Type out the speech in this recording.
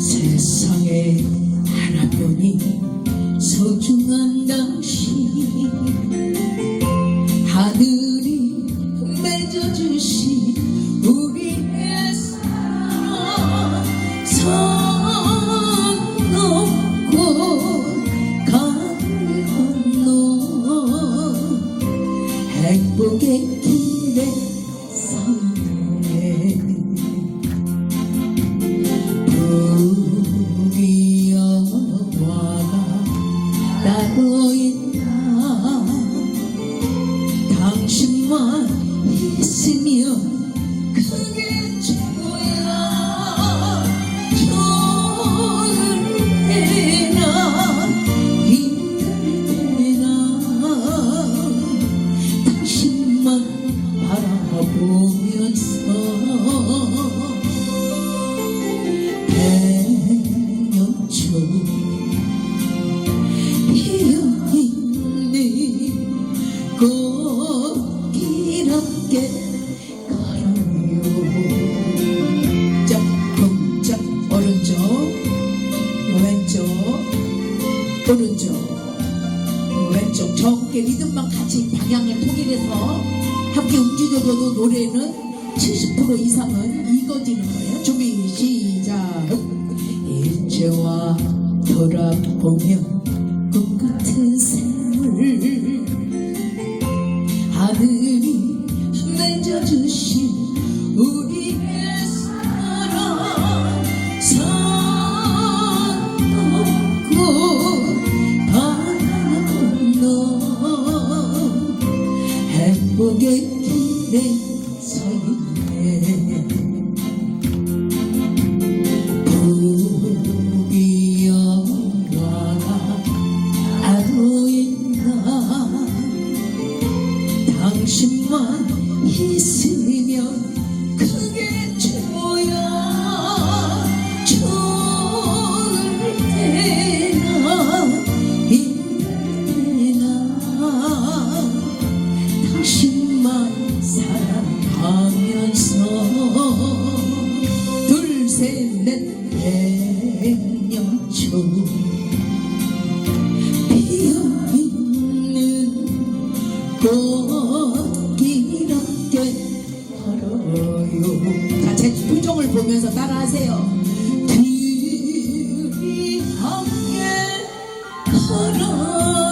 세상에 하나뿐인 소중한 당신. 하늘이 맺어주신 우리의 사랑. 선 넘고 강을 건너 행복의 길에 서 따로 있나? 당신만 있으면 함께 가요. 짝쿵짝 오른쪽 왼쪽 오른쪽 왼쪽. 적게 리듬만 같이 방향을 통일해서 함께 움직여줘도 노래는 70% 이상은 이거지는 거예요. 준비 시작. 일제와 돌아보면 꿈 같은 세월 맺어주신 우리의 사랑 산 넘고 바다 건너 행복의 길에 있으면 그게 최고야. 좋을 때나 힘들 때나 당신만 사랑하면서 둘 셋 넷 백년초 피어있는 꽃 다제 표정을 보면서 따라하세요. 길이 함께 걸어.